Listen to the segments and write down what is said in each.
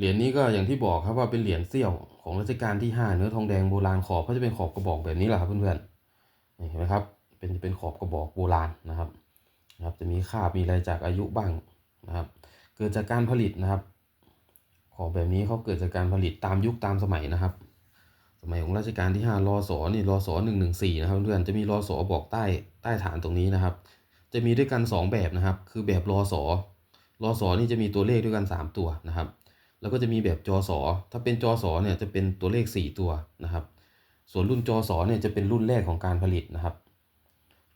เหรียญนี้ก็อย่างที่บอกครับว่าเป็นเหรียญเซี่ยวของรัชกาลที่ห้าเนื้อทองแดงโบราณขอบก็จะเป็นขอบกระบอกแบบนี้แหละครับเพื่อนๆเห็นไหมครับเป็นเป็นขอบกระบอกโบราณนะครับนะครับ จะมีคราบมีอะไรจากอายุบ้างนะครับ เกิดจากการผลิตนะครับ ขอบแบบนี้เขาเกิดจากการผลิตตามยุคตามสมัยนะครับ สมัยของรัชกาลที่5รอสอนี่รอสอ114นะครับเพื่อนๆจะมีรอสอบอกใต้ใต้ฐานตรงนี้นะครับ จะมีด้วยกัน 2 แบบนะครับ คือแบบรอสอรอสอนี่จะมีตัวเลขด้วยกัน 3 ตัวนะครับ แล้วก็จะมีแบบจอสอถ้าเป็นจอสอเนี่ยจะเป็นตัวเลข 4 ตัวนะครับ ส่วนรุ่นจอสอเนี่ยจะเป็นรุ่นแรกของการผลิตนะครับ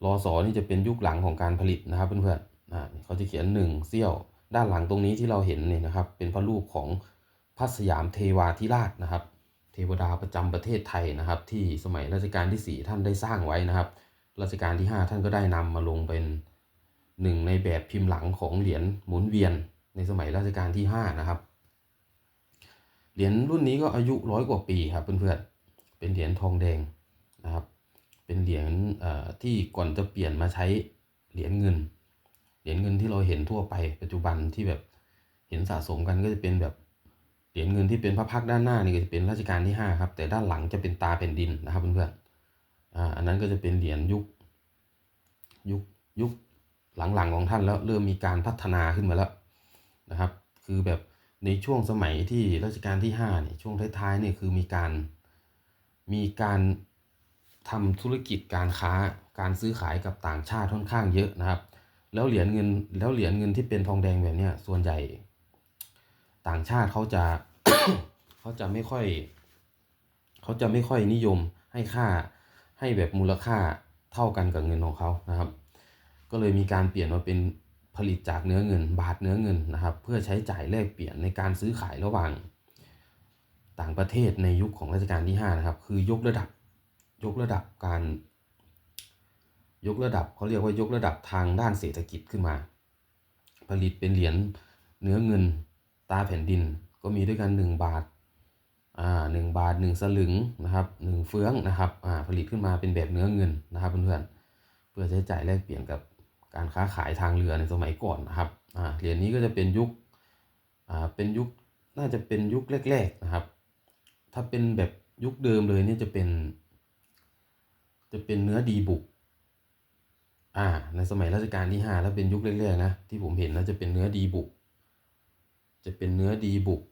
รอสอนี่จะเป็นยุคหลังของการผลิตนะครับเพื่อนๆอ่าเขาจะเขียน 1 เซี่ยว ด้านหลังตรงนี้ที่เราเห็นเนี่ยนะครับ เป็นพระรูปของพระสยามเทวาธิราชนะครับ เทวดาประจำประเทศไทยนะครับ ที่สมัยรัชกาลที่ 4 ท่านได้สร้างไว้นะครับรัชกาลที่ 5 ท่านก็ได้นำมาลงเป็นหนึ่งในแบบพิมพ์หลังของเหรียญหมุนเวียนในสมัยรัชกาลที่ 5 นะครับ เหรียญรุ่นนี้ก็อายุร้อยกว่าปีครับเพื่อนๆ เป็นเหรียญทองแดงนะครับ เป็นเหรียญที่ก่อนจะเปลี่ยนมาใช้เหรียญเงิน เหรียญเงินที่เราเห็นทั่วไปปัจจุบันที่แบบเห็นสะสมกันก็จะเป็นแบบเหรียญเงินที่เป็นพระพักด้านหน้านี่ก็จะเป็นรัชกาลที่ห้าครับแต่ด้านหลังจะเป็นตาแผ่นดินนะครับเพื่อนๆอ่าอันนั้นก็จะเป็นเหรียญยุคยุคยุคหลังๆของท่านแล้วเริ่มมีการพัฒนาขึ้นมาแล้วนะครับ คือแบบ ในช่วงสมัยที่รัชกาลที่ห้าเนี่ยช่วงท้ายๆเนี่ยคือมีการมีการทำธุรกิจการค้าการซื้อขายกับต่างชาติค่อนข้างเยอะนะครับ แล้วเหรียญเงินแล้วเหรียญเงินที่เป็นทองแดงแบบเนี้ยส่วนใหญ่ต่างชาติเขาจะเขาจะไม่ค่อย เขาจะไม่ค่อยนิยมให้ค่าให้แบบมูลค่าเท่ากันกับเงินของเขานะครับ ก็เลยมีการเปลี่ยนมาเป็น ผลิตจากเนื้อเงิน บาทเนื้อเงินนะครับ เพื่อใช้จ่ายแลกเปลี่ยนในการซื้อขายระหว่าง ต่างประเทศในยุคของรัชกาลที่5นะครับ คือยกระดับยกระดับการ ยกระดับเขาเรียกว่ายกระดับทางด้านเศรษฐกิจขึ้นมา ผลิตเป็นเหรียญเนื้อเงินตาแผ่นดินก็มีด้วยกัน 1 บาทอ่าหนึ่งบาท 1 สลึงนะครับหนึ่งเฟื้องนะครับอ่าผลิตขึ้นมาเป็นแบบเนื้อเงินนะครับเพื่อนๆเพื่อใช้จ่ายแลกเปลี่ยนกับ การค้าขายทางเรือในสมัยก่อนนะครับเหรียญนี้ก็จะเป็นยุคเป็นยุคน่าจะเป็นยุคแรก ๆนะครับ ถ้าเป็นแบบยุคเดิมเลยเนี่ยจะเป็น จะเป็นเนื้อดีบุกอ่าในสมัยรัชกาลที่ห้าแล้วเป็นยุคแรกๆนะที่ผมเห็นนะจะเป็นเนื้อดีบุก จะเป็นเนื้อดีบุก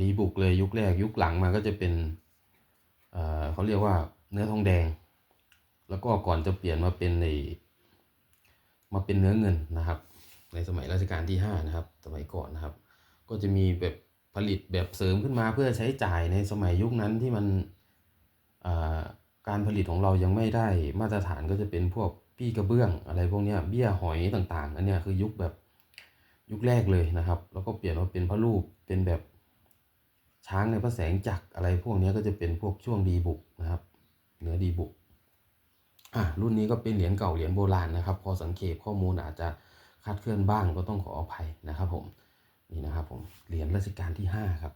ดีบุกเลยยุคแรกยุคหลังมาก็จะเป็นเขาเรียกว่าเนื้อทองแดง แล้วก็ก่อนจะเปลี่ยนมาเป็นใน มาเป็นเนื้อเงินนะครับ ในสมัยรัชกาลที่ห้านะครับสมัยก่อนนะครับ ก็จะมีแบบผลิตแบบเสริมขึ้นมาเพื่อใช้จ่ายในสมัยยุคนั้นที่มันการผลิตของเรายังไม่ได้มาตรฐานก็จะเป็นพวกปี้กระเบื้องอะไรพวกนี้เบี้ยหอยต่างๆ อันเนี้ยคือยุคแบบยุคแรกเลยนะครับ แล้วก็เปลี่ยนมาเป็นพระรูปเป็นแบบช้างในพระแสงจักรอะไรพวกนี้ก็จะเป็นพวกช่วงดีบุกนะครับ เนื้อดีบุก อะรุ่นนี้ก็เป็นเหรียญเก่าเหรียญโบราณนะครับพอสังเกตข้อมูลอาจจะคาดเคลื่อนบ้างก็ต้องขออภัยนะครับผมนี่นะครับผมเหรียญรัชกาลที่ห้าครับ